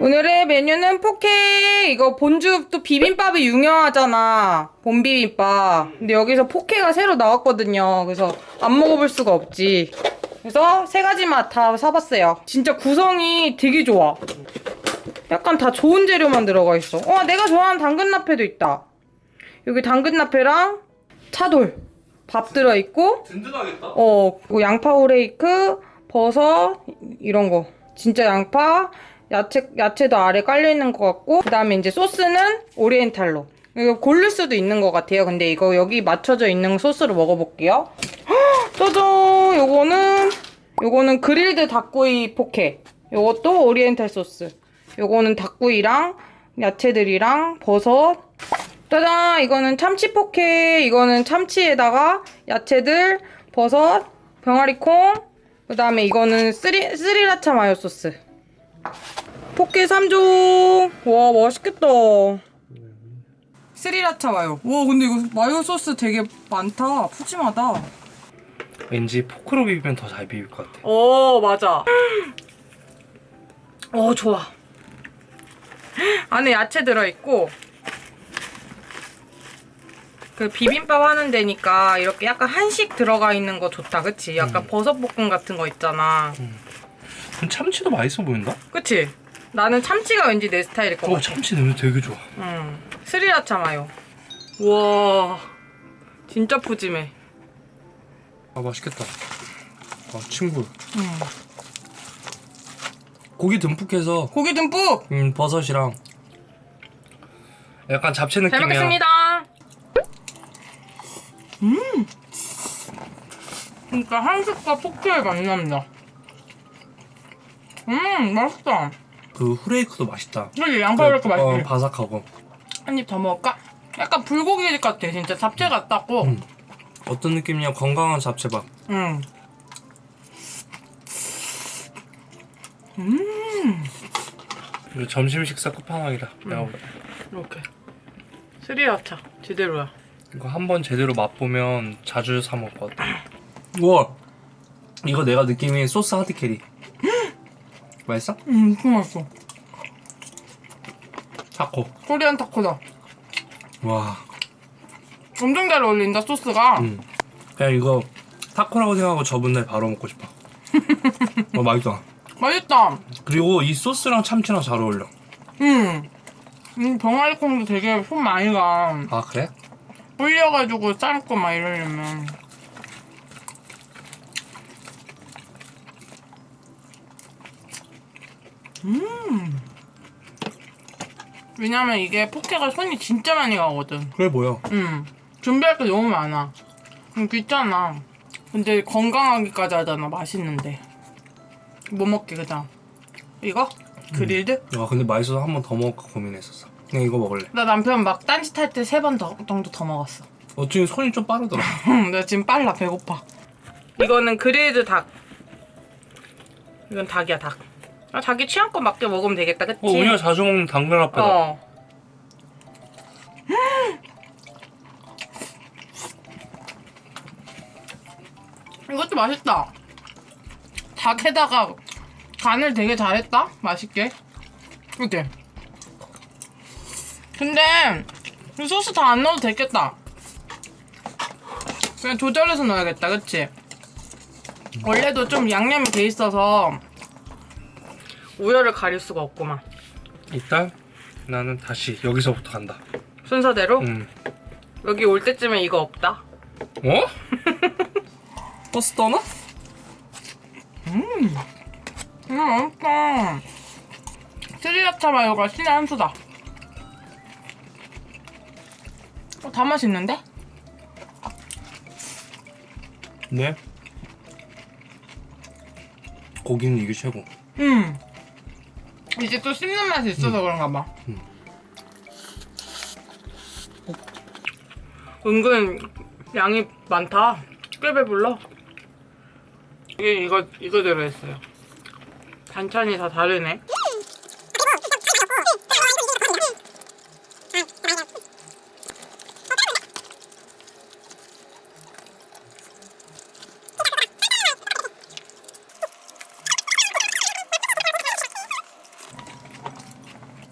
오늘의 메뉴는 포케. 이거 본주 또 비빔밥이 유명하잖아. 봄비빔밥. 근데 여기서 포케가 새로 나왔거든요. 그래서 안 먹어볼 수가 없지. 그래서 세 가지 맛 다 사봤어요. 진짜 구성이 되게 좋아. 약간 다 좋은 재료만 들어가 있어. 어 내가 좋아하는 당근 나페도 있다. 여기 당근 나페랑 차돌. 밥 들어있고 든든하겠다. 어, 그리고 양파 오레이크, 버섯 이런 거. 진짜 양파, 야채 야채도 아래 깔려 있는 것 같고 그 다음에 이제 소스는 오리엔탈로. 이거 고를 수도 있는 것 같아요. 근데 이거 여기 맞춰져 있는 소스로 먹어볼게요. 헉, 짜잔! 요거는 요거는 그릴드 닭구이 포케. 요것도 오리엔탈 소스. 요거는 닭구이랑 야채들이랑 버섯. 짜잔! 이거는 참치 포케. 이거는 참치에다가 야채들, 버섯, 병아리콩. 그 다음에 이거는 스리, 스리라차 마요 소스. 포케 3종. 와, 맛있겠다. 스리라차 마요. 와, 근데 이거 마요 소스 되게 많다. 푸짐하다. 왠지 포크로 비비면 더 잘 비빌 것 같아. 어, 맞아. 어, 좋아. 안에 야채 들어있고, 그 비빔밥 하는 데니까 이렇게 약간 한식 들어가 있는 거 좋다, 그치? 약간 버섯 볶음 같은 거 있잖아. 그럼 참치도 맛있어 보인다? 그치? 나는 참치가 왠지 내 스타일일 것 어, 같아. 참치 냄새 되게 좋아. 응. 스리라차 마요. 와, 진짜 푸짐해. 아, 맛있겠다. 아, 친구. 응. 고기 듬뿍 해서 고기 듬뿍! 음, 버섯이랑 약간 잡채 잘 느낌이야. 먹겠습니다. 음. 진짜 한식과 포케의 만남이다. 음, 맛있다. 그 후레이크도 맛있다. 그지 양파 이렇게 그, 어, 맛있지. 바삭하고. 한 입 더 먹을까? 약간 불고기 같아, 진짜 잡채 같다고. 음. 어떤 느낌이냐? 건강한 잡채밥. 음. 이거 점심 식사 끝판왕이다. 내가 볼 때. 이렇게. 스리라차 제대로야. 이거 한 번 제대로 맛보면 자주 사 먹을 것 같아. 우와! 이거 내가 느낌이 소스 하드 캐리. 맛있어? 음, 엄청 맛있어. 타코. 코리안 타코다. 와. 엄청 잘 어울린다 소스가. 음. 그냥 이거 타코라고 생각하고 저번 날 바로 먹고 싶어. 어, 맛있다. 맛있다. 그리고 이 소스랑 참치랑 잘 어울려. 음. 음, 병아리콩도 되게 손 많이 가. 아, 그래? 불려가지고 삶고 막 이러려면. 음. 왜냐면 이게 포케가 손이 진짜 많이 가거든. 그래 보여. 음. 준비할 게 너무 많아. 음, 귀찮아. 근데 건강하기까지 하잖아. 맛있는데. 뭐 먹게 그냥. 이거? 그릴드? 와, 근데 맛있어서 한 번 더 먹을까 고민했었어. 그냥 이거 먹을래. 나 남편 막 딴짓 할 때 세 번 정도 더 먹었어. 어찌 손이 좀 빠르더라. 응, 나 지금 빨라 배고파. 이거는 그릴드 닭. 이건 닭이야 닭. 아, 자기 취향껏 맞게 먹으면 되겠다, 그치? 어, 우리가 자주 먹는 당근 앞에다. 어. 이것도 맛있다. 닭에다가 간을 되게 잘했다. 맛있게. 그치? 근데 이 소스 다 안 넣어도 되겠다. 그냥 조절해서 넣어야겠다. 그치? 원래도 좀 양념이 돼 있어서 우열을 가릴 수가 없구만. 일단 나는 다시 여기서부터 간다. 순서대로 음. 여기 올 때쯤에 이거 없다. 어? 버스 떠나? 음, 맛있다. 스리라차 마요가 신의 한 수다. 어, 다 맛있는데? 네. 고기는 이게 최고. 음. 이제 또 씹는 맛이 있어서 그런가 봐. 음. 은근 양이 많다. 꽤 배불러. 이게 이거 이거 들어있어요. 반찬이 다 다르네.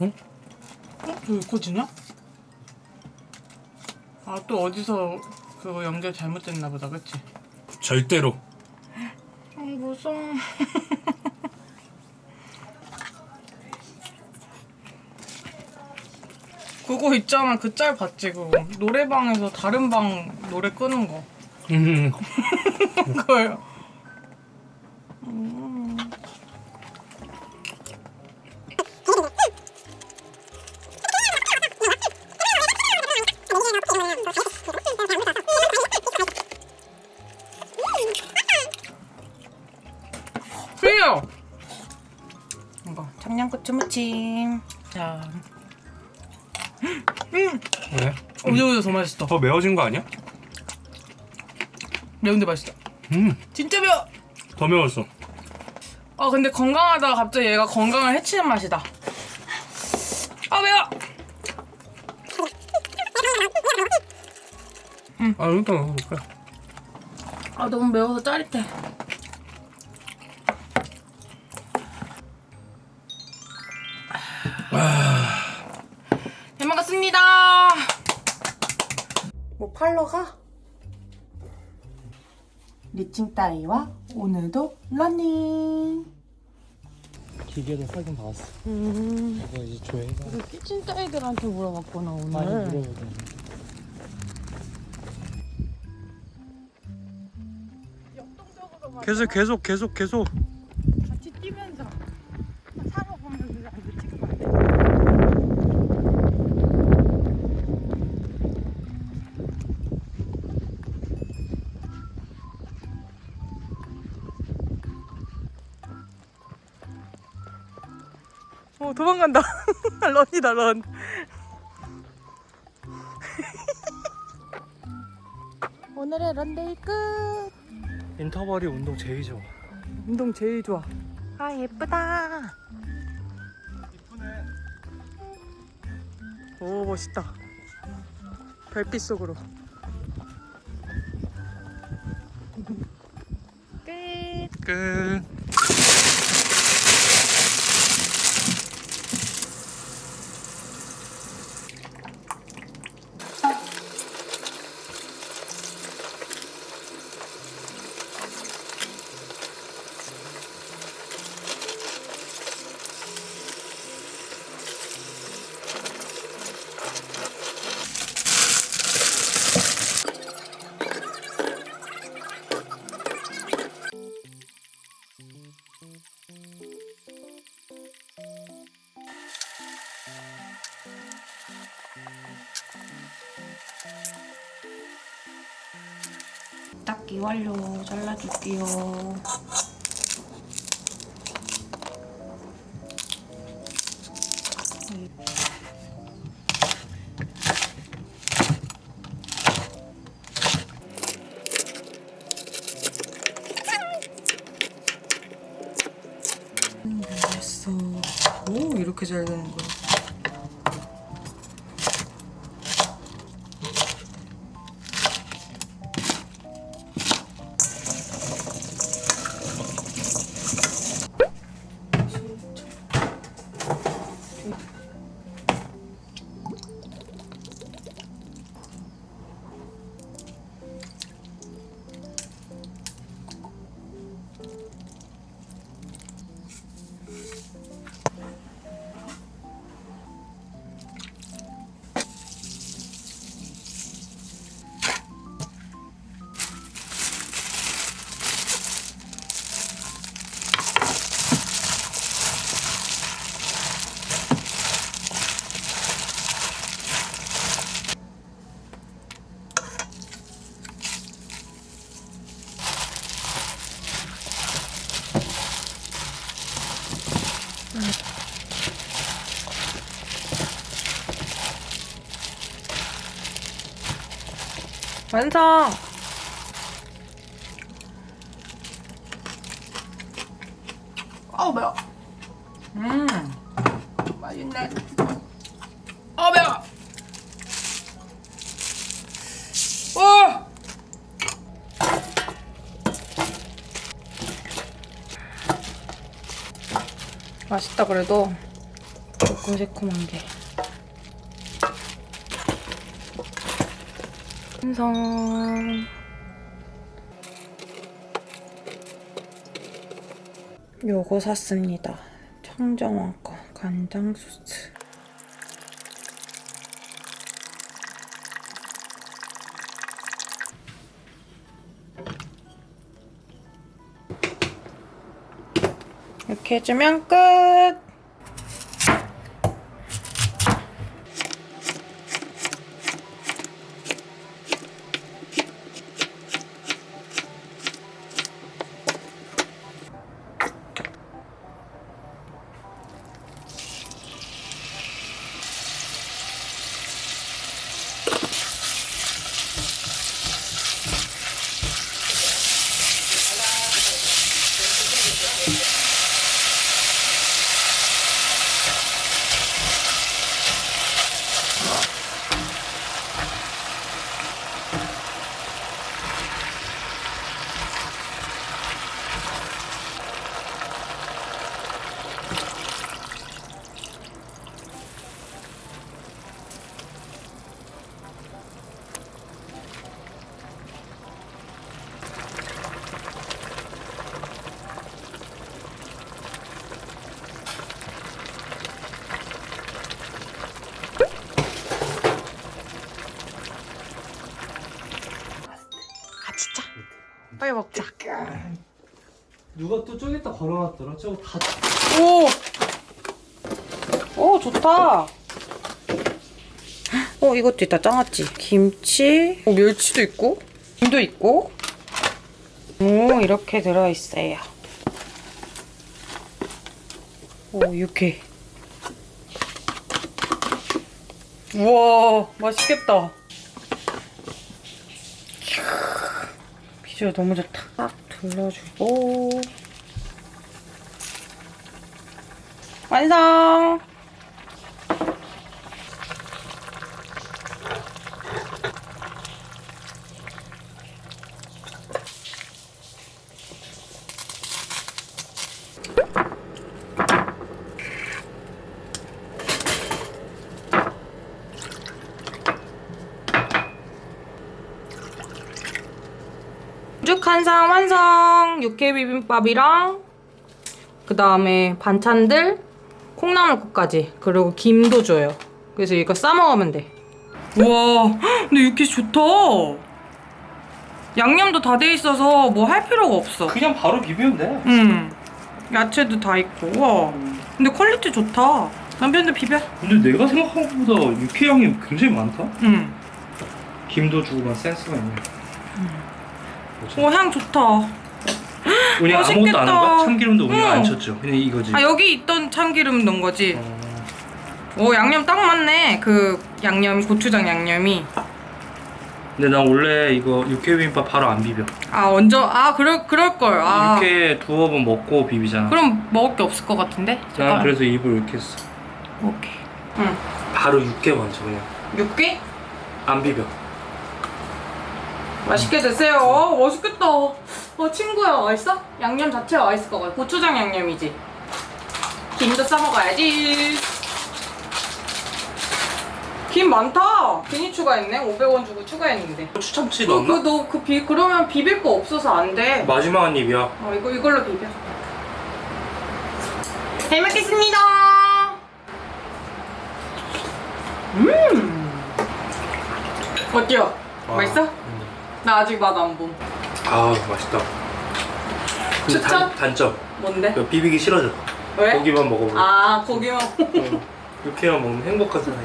응? 어? 꺼지냐? 아또 어디서 그거 연결 잘못됐나 보다 그치? 절대로. 아 무서워 그거 있잖아 그 짤 봤지 그거 노래방에서 다른 방 노래 끄는 거 음. 그거 고추 무침 자 음! 왜? 어제보다 더 맛있어 더 매워진 거 아니야? 매운데 맛있어 음. 진짜 매워 더 매웠어. 아 근데 건강하다가 갑자기 얘가 건강을 해치는 맛이다 아 매워 아, 그러니까 그러니까. 아 너무 매워서 짜릿해 잘 먹었습니다 뭐 팔러 가? 리칭 따위와 오늘도 러닝 기계도 확인 받았어. 음 이거 이제 조회가 키친 따위들한테 물어봤구나 오늘 많이 물어보더니. 계속 계속 계속 계속. 도망간다 런이다 런 오늘의 런데이 끝 인터벌이 운동 제일 좋아. 운동 제일 좋아. 아 예쁘다. 오 멋있다. 별빛 속으로. 끝. 끝. 닦기 완료. 잘라줄게요. 음. 오 이렇게 잘 되는 완성! 아우 매워. 음, 맛있네. 아 매워. 와. 맛있다 그래도. 새콤새콤한 게. 완성. 요거 샀습니다. 청정원 거 간장 소스. 이렇게 해주면 끝. 아 진짜. 빨리 먹자. 누가 또 저기 다 걸어놨더라 저거 다 오. 오 좋다. 어 이것도 있다 짱았지. 김치. 오, 멸치도 있고. 김도 있고. 오 이렇게 들어 있어요. 오 육회. 우와 맛있겠다. 비주얼 너무 좋다. 딱 둘러주고. 완성! 쭉 한 상 완성! 육회 비빔밥이랑 그 다음에 반찬들 콩나물국까지 그리고 김도 줘요 그래서 이거 싸 먹으면 돼 우와 근데 육회 좋다 양념도 다 돼 있어서 뭐 할 필요가 없어 그냥 바로 비비면 돼. 음 야채도 다 있고 우와 근데 퀄리티 좋다 남편도 비벼 근데 내가 생각한 것보다 육회향이 굉장히 많다. 음. 김도 주고 막 센스가 있네. 오 향 좋다 우리가 아무것도 맛있겠다. 안 한 거야? 참기름도 우리가 응. 안 쳤죠. 그냥 이거지. 아 여기 있던 참기름 넣은 거지 어, 오 양념 딱 맞네 그 양념 고추장 양념이 근데 난 원래 이거 육회 비빔밥 바로 안 비벼. 아 먼저 아 그럴 그럴 걸. 아 육회 두어 번 먹고 비비잖아. 그럼 먹을 게 없을 것 같은데. 난 잠깐. 그래서 입을 이렇게 했어. 오케이. 응. 바로 육회 먼저 그냥 육개 안 비벼. 맛있게 드세요. 어, 맛있겠다. 어 친구야 맛있어? 양념 자체가 맛있을 것 같아. 고추장 양념이지. 김도 싸 먹어야지. 김 많다. 괜히 추가했네. 500원 주고 추가했는데. 고추 참치 그, 넣었나? 그, 너, 그 비, 그러면 비빌 거 없어서 안 돼. 마지막 한 입이야. 어, 이거, 이걸로 비벼. 잘 먹겠습니다. 음. 어때요? 와. 맛있어? 나 아직 맛 안 봄. 아 맛있다. 근데 추천? 단, 단점. 뭔데? 이거 비비기 싫어져. 왜? 고기만 먹어보. 아, 고기만. 어. 육회만 먹으면 행복하잖아.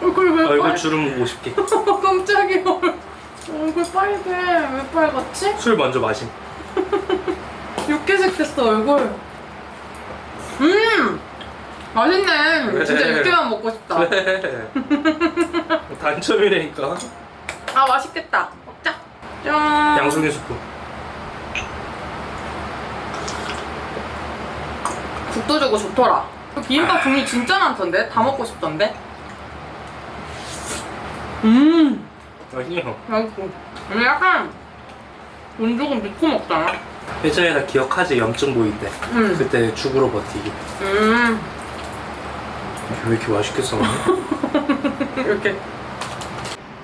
얼굴 왜 얼굴 빨 주름 50개. 깜짝이야. 얼굴 빨개. 왜 빨갛지? 술 먼저 마심. 육회색 됐어, 얼굴. 음! 맛있네. 진짜 그래. 육회만 먹고 싶다. 그래. 단점이라니까. 아, 맛있겠다. 먹자. 짠. 양송이 스프. 국도 주고 좋더라. 그 비빔밥 종류 진짜 많던데? 다 먹고 싶던데? 음, 맛있네요. 맛있고. 근데 약간 돈 주고 믿고 먹잖아. 예전에 나 기억하지? 염증 보일 때. 음, 그때 죽으로 버티기. 음. 왜 이렇게 맛있게 써? 이렇게.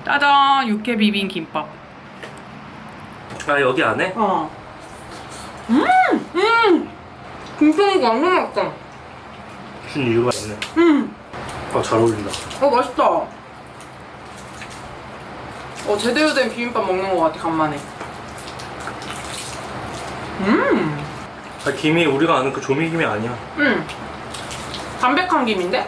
짜잔 육회 비빔 김밥. 아 여기 안에? 어. 음, 음. 김치가 완전 맛있다. 준 이유가 있네. 음, 아잘 어울린다. 어 맛있다. 어 제대로 된 비빔밥 먹는 것 같아 간만에. 음, 아, 김이 우리가 아는 그 조미김이 아니야. 음. 담백한 김인데?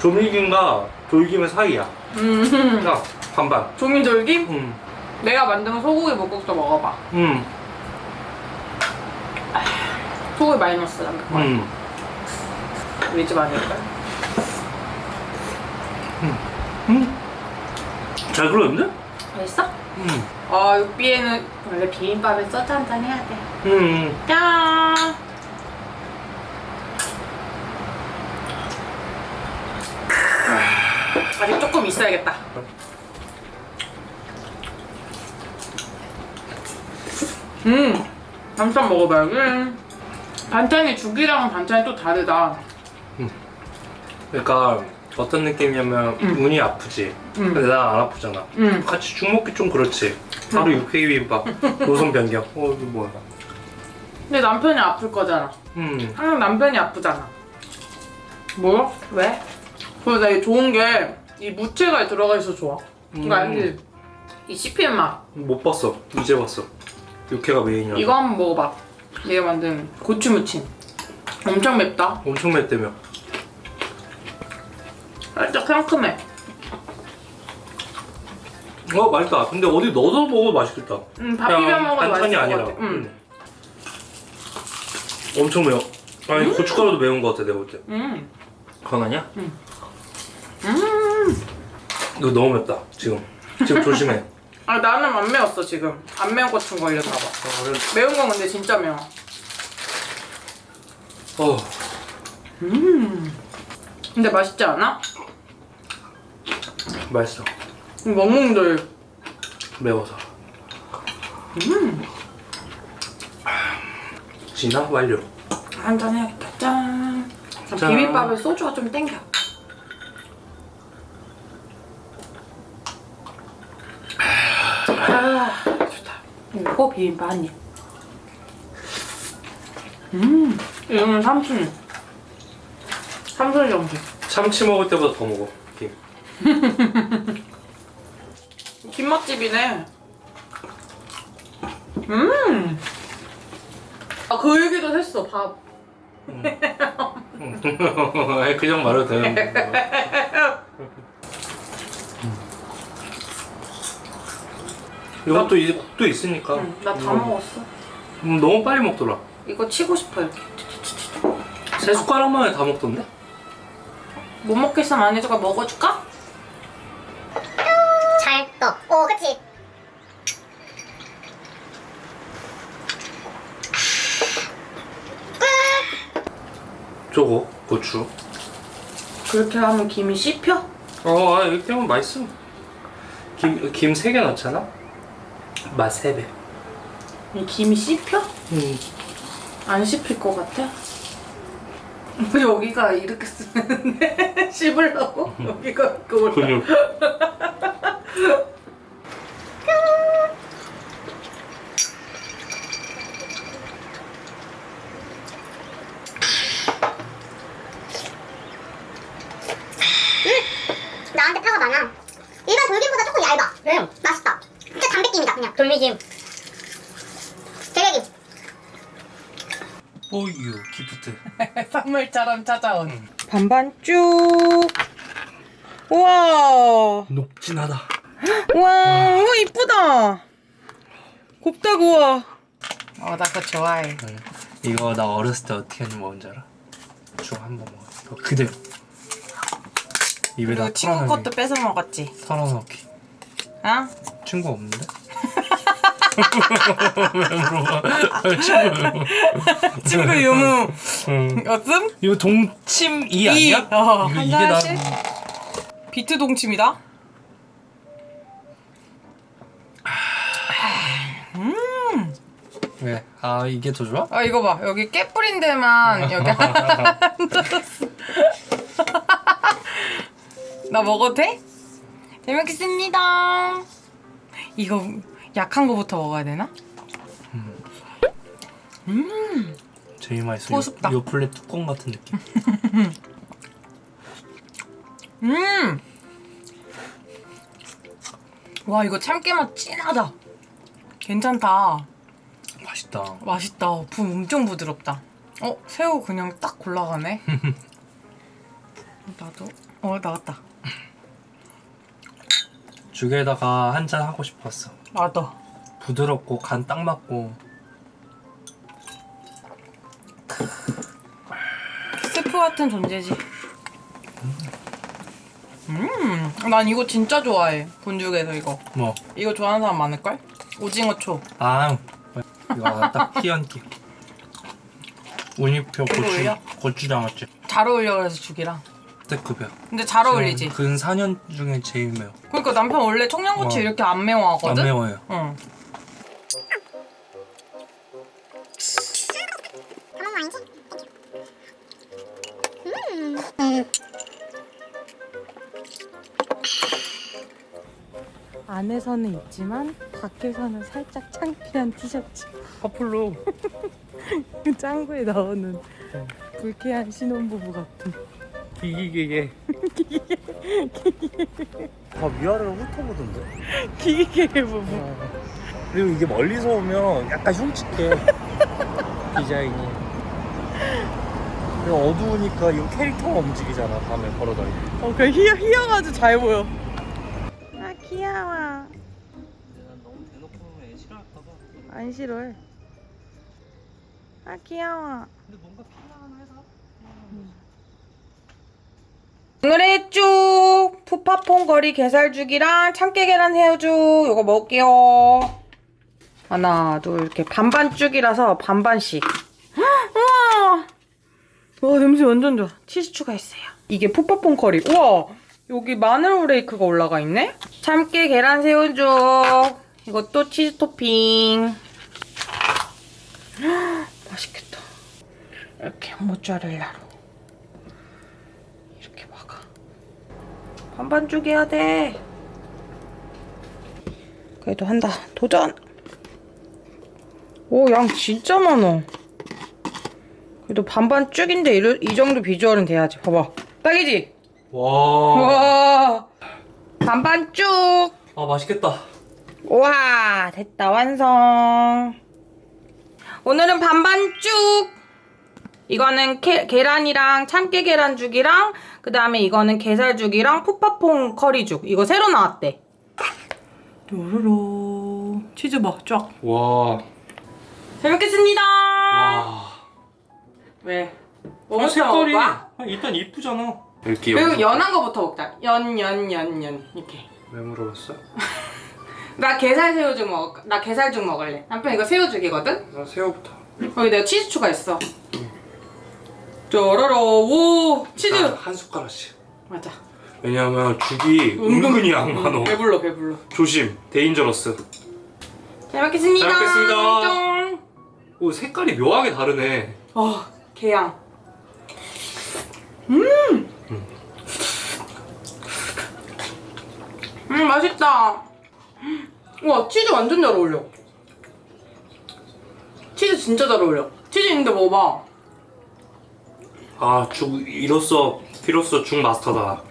조미김과 돌김의 사이야. 음, 그러니까 반반. 조미돌김? 음. 내가 만든 소고기 묵국도 먹어봐. 음. 소고기 많이 넣었어 담백한. 음. 우리 집 아닐까? 잘 그렸는데? 맛있어? 음. 아 육비에는 원래 비빔밥에 소주 한잔 해야 돼. 음. 짠. 조금 있어야겠다. 음, 반찬 먹어봐야지. 반찬이 죽이랑은 반찬이 또 다르다. 그러니까 어떤 느낌이냐면 음. 운이 아프지. 음. 근데 난 안 아프잖아. 음. 같이 죽 먹기 좀 그렇지. 바로 육회비빔밥. 노선 변경. 어 이거 뭐야? 근데 남편이 아플 거잖아. 음. 항상 남편이 아프잖아. 뭐? 왜? 그래서 나 좋은 게 이 무채가 들어가 있어 좋아. 이거 음. 알지? 이 씹히는 맛. 못 봤어. 이제 봤어. 육회가 메인이야. 이거 한번 먹어봐. 내가 만든 고추 무침. 엄청 맵다. 엄청 맵다며. 살짝 상큼해. 어 맛있다. 근데 어디 넣어서 먹어도 맛있겠다. 음, 밥 비벼 먹어도 맛있을 것 아니라. 같아. 음. 엄청 매워. 아니 고춧가루도 매운 것 같아 내가 볼 때. 음. 그건 아니야? 음. 이거 너무 맵다 지금. 지금 조심해. 아 나는 안 매웠어 지금. 안 매운 고추 걸렸나 봐. 어, 그래. 매운 건 근데 진짜 매워. 어. 근데 맛있지 않아? 맛있어. 먹먹들. 매워서. 진화 완료. 한잔 해야겠다. 짠. 짠. 비빔밥에 소주가 좀 땡겨. 아, 좋다. 이거 비빔밥 한 입. 음, 이거는 삼순. 삼순 정식. 참치 먹을 때보다 더 먹어. 김. 김맛집이네. 음. 아, 그 얘기도 했어, 밥. 그냥 말해도 되는 거. 이것도 이국 도 있으니까. 응, 나다 음. 먹었어. 음, 너무 빨리 먹더라. 이거 치고 싶어, 이렇게. 세 숟가락 만에 다 먹던데? 못안 해줘가 먹어줄까? 잘 떠. 오, 그치. 저거 고추. 그렇게 하면 김이 씹혀? 어, 아, 이렇게 하면 맛있어. 김, 김 세 개 넣잖아? 맛세 배. 이 김이 씹혀? 음. 안 씹힐 것 같아? 여기가 이렇게 쓰는데 씹으려고? 여기가 그걸 근육. 나한테 파가 많아. 일반 돌김보다 조금 얇아. 응. 맛있다. 진짜 담백김이다, 그냥. 돌미김. 재래김. 뽀유 기프트. 선물처럼 찾아온 반반 쭉. 우와. 녹진하다. 우와. 우와 이쁘다. 곱다 구워. 어, 나 그거 좋아해 이거 나 어렸을 때 어떻게 했는지 뭔지 알아? 죽한번 먹어. 이거 그대로. 입에다 그리고 친구 털어넣기. 것도 뺏어 먹었지 털어넣기. 어? 친구 없는데? 왜 물어봐? 친구 왜 물어봐? 친구 유무 응. 어씀? 이거 동침이 아니야? 어, 이거 한 이게 나? 비트 동침이다 왜? 아 이게 더 좋아? 아 이거 봐 여기 깨 뿌린 데만 여기 앉았어 나 먹어도 돼? 잘 먹겠습니다. 이거 약한 거부터 먹어야 되나? 제일 맛있어. 고습다. 요 플랫 뚜껑 같은 느낌. 음! 와, 이거 참깨맛 진하다. 괜찮다. 맛있다. 맛있다. 부 엄청 부드럽다. 어, 새우 그냥 딱 골라가네. 나도. 어, 나왔다. 죽에다가 한 잔 하고 싶었어. 나도. 부드럽고 간 딱 맞고 스프 같은 존재지. 음, 난 이거 진짜 좋아해. 본죽에서 이거. 뭐. 이거 좋아하는 사람 많을걸? 오징어 초. 아 이거 딱 희연기. 이거 고추? 고추장 맛집. 잘 어울려 그래서 죽이랑. 특급이야. 근데 잘 어울리지. 근 4년 중에 제일 매워. 그러니까 남편 원래 청양고추 어. 이렇게 안 매워하거든. 안 매워요. 응. 안에서는 있지만 밖에서는 살짝 창피한 티셔츠. 커플로 그 짱구에 나오는 불쾌한 신혼부부 같은. 기기기게. 아 위아래로 훑어보던데. 기계계 부부. 그리고 이게 멀리서 오면 약간 흉측해. 디자인이. 그리고 어두우니까 이거 캐릭터가 움직이잖아 밤에 걸어다니고. 어, 그 휘어, 휘어가지고 잘 보여. 아, 귀여워. 안 싫어해. 아, 귀여워. 근데 뭔가 필요하나 해서. 오늘의 쭉 푸파퐁 거리 게살죽이랑 참깨 계란 새우죽 이거 먹을게요. 하나, 둘 이렇게 반반 죽이라서 반반씩. 우와, 와 냄새 완전 좋아. 치즈 추가했어요. 이게 푸파퐁 커리. 우와, 여기 마늘 후레이크가 올라가 있네. 참깨 계란 새우죽. 이것도 치즈 토핑. 맛있겠다. 이렇게 모짜렐라로. 이렇게 막아. 반반죽 해야 돼. 그래도 한다. 도전! 오, 양 진짜 많아. 그래도 반반죽인데 이, 이 정도 비주얼은 돼야지. 봐봐. 딱이지? 와. 와. 반반죽! 아 맛있겠다. 우와, 됐다. 완성. 오늘은 반반죽! 이거는 케- 계란이랑 참깨 계란죽이랑 그 다음에 이거는 게살죽이랑 푸파퐁 커리죽. 이거 새로 나왔대. 요로로 치즈 막 쫙. 와. 잘 먹겠습니다. 와. 왜? 아, 뭐부터 색깔이? 아, 일단 이쁘잖아. 이렇게 그리고 연한 거부터 먹자. 연, 연, 연, 연. 이렇게. 왜 물어봤어? 나 게살 새우죽 먹을 나 게살죽 먹을래. 남편 이거 새우죽이거든? 나 새우부터. 여기 내가 치즈 추가했어. 쪼로로 오 치즈. 나한 숟가락씩. 맞아. 왜냐면 죽이 은근히 안 많어. 배불러 배불러. 조심. 데인저러스. 잘 먹겠습니다. 잘 먹겠습니다. 짠. 오 색깔이 묘하게 다르네. 어 게양. 음. 음 맛있다. 와 치즈 완전 잘 어울려. 치즈 진짜 잘 어울려. 치즈 있는데 먹어봐. 아 죽 이로써 비로소 죽 마스터다.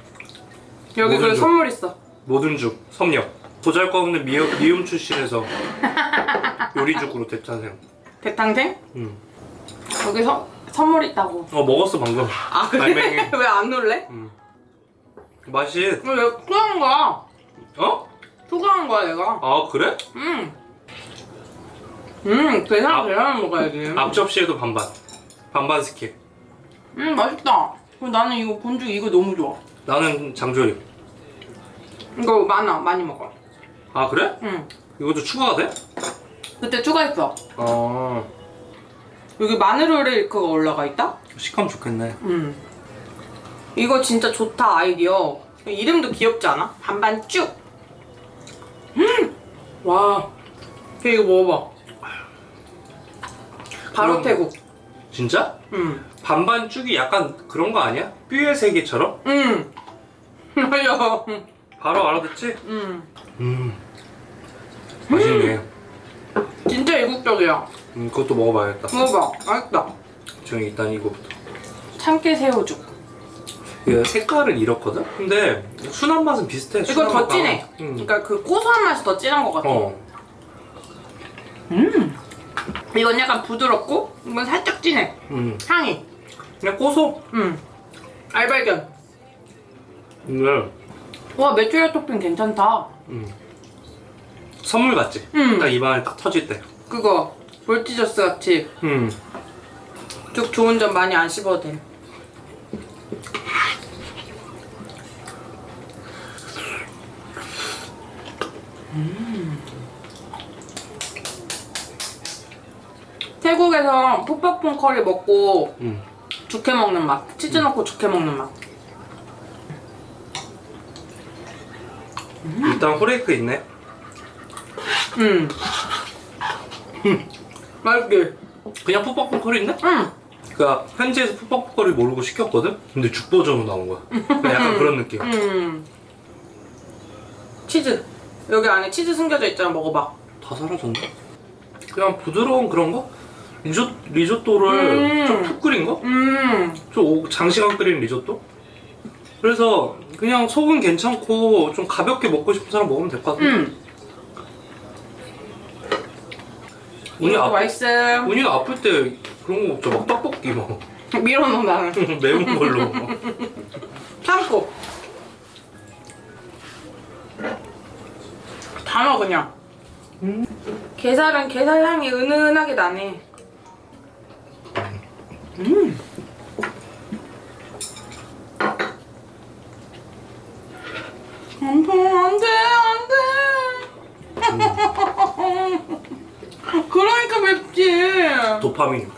여기 모든 그래 줄. 선물 있어. 모든 죽 섭렵. 보잘것 없는 미음, 미음 출신에서 요리죽으로 대탄생. 대탕생? 응. 여기 서, 선물 있다고. 어 먹었어 방금. 아 그래? 갈매기. 왜안 놀래? 맛이 왜 투하한 거야? 어? 투하한 거야 내가. 아 그래? 음. 음, 계산 아. 계란 먹어야지. 앞 접시에도 반반. 반반 스킬. 음, 맛있다. 그리고 나는 이거 본죽 이거 너무 좋아. 나는 장조림. 이거 많아, 많이 먹어. 아 그래? 응. 이것도 추가가 돼? 그때 추가했어. 아 여기 마늘 오레이크가 올라가 있다? 식감 좋겠네. 음. 이거 진짜 좋다 아이디어. 이름도 귀엽지 않아? 반반 쭉. 음. 와. 걔 이거 먹어봐. 바로 그럼- 태국. 진짜? 음. 반반 쭉이 약간 그런 거 아니야? 뼈의 세계처럼? 음. 맞아. 바로 알아듣지? 음. 음 맛있네 진짜 이국적이야. 음, 그것도 먹어봐야겠다 먹어봐. 맛있다. 지금 일단 이거부터 참깨 새우죽. 이게 색깔은 이렇거든? 근데 순한 맛은 비슷해 이거 순한 더 맛과. 진해. 음. 그러니까 그 고소한 맛이 더 진한 것 같아. 어 음. 이건 약간 부드럽고 이건 살짝 진해. 음. 향이. 그냥 고소 음. 알발견. 네. 와 메추리알 토핑 괜찮다. 음. 선물 같지? 음. 딱 입안에 딱 터질 때 그거 볼티저스 같이 음. 쭉 좋은 점 많이 안 씹어도 돼. 태국에서 푸파퐁 커리 먹고 음. 죽해 먹는 맛. 치즈 넣고 죽해 먹는 맛. 일단 호레이크 있네 음. 맛있게. 그냥 푸파퐁 커리인데? 음. 그니까 현지에서 푸파퐁 커리 모르고 시켰거든? 근데 죽 버전으로 나온 거야 그러니까 약간 그런 느낌 음. 치즈. 여기 안에 치즈 숨겨져 있잖아. 먹어봐. 다 사라졌네 그냥 부드러운 그런 거? 리조, 리조또를 음. 좀 푹 끓인 거? 음. 좀 오- 장시간 끓인 리조또? 그래서 그냥 속은 괜찮고 좀 가볍게 먹고 싶은 사람 먹으면 될 것 같아 음. 운이 이것도 아프, 맛있음. 운이가 아플 때 그런 거 먹죠 막 떡볶이 막 밀어넣어 나는. 매운 걸로 참고. 다 넣어 그냥. 게살은 게살 향이 은은하게 나네. 음. 안돼 안돼 안돼. 그러니까 맵지. 도파민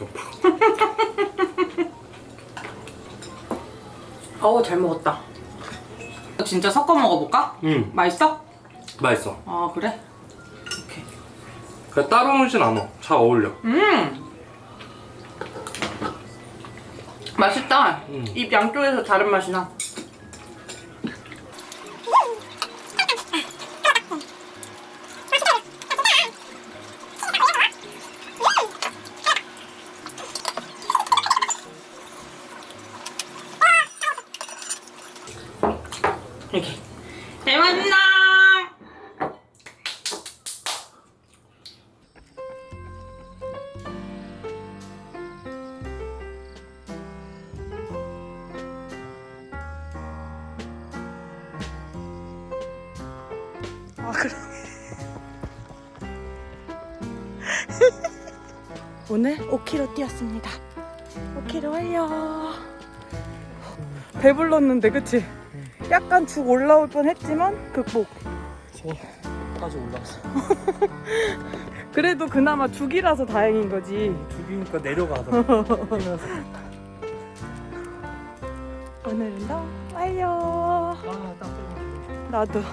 어우 잘 먹었다. 진짜 섞어 먹어볼까? 음 맛있어? 맛있어 아 그래? 오케이. 그냥 따로 먹진 않아 잘 어울려 음 맛있다. 음. 입 양쪽에서 다른 맛이 나. 오늘 5km 뛰었습니다. 5km 완료. 배불렀는데 그치? 약간 죽 올라올 뻔했지만 극복. 저까지 올라왔어. 그래도 그나마 죽이라서 다행인 거지. 죽이니까 내려가더라고. 뛰면서. 오늘도 완료. 아. 나도.